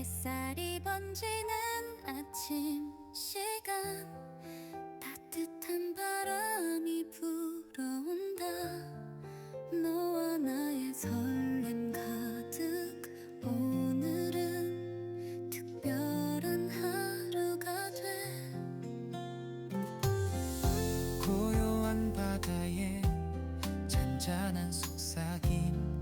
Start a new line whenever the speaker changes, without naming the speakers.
햇살이 번지는 아침 시간. 따뜻한 바람이 불어온다. 너와 나의 설렘 가득. 오늘은 특별한 하루가 돼. 고요한 바다에 잔잔한 속삭임.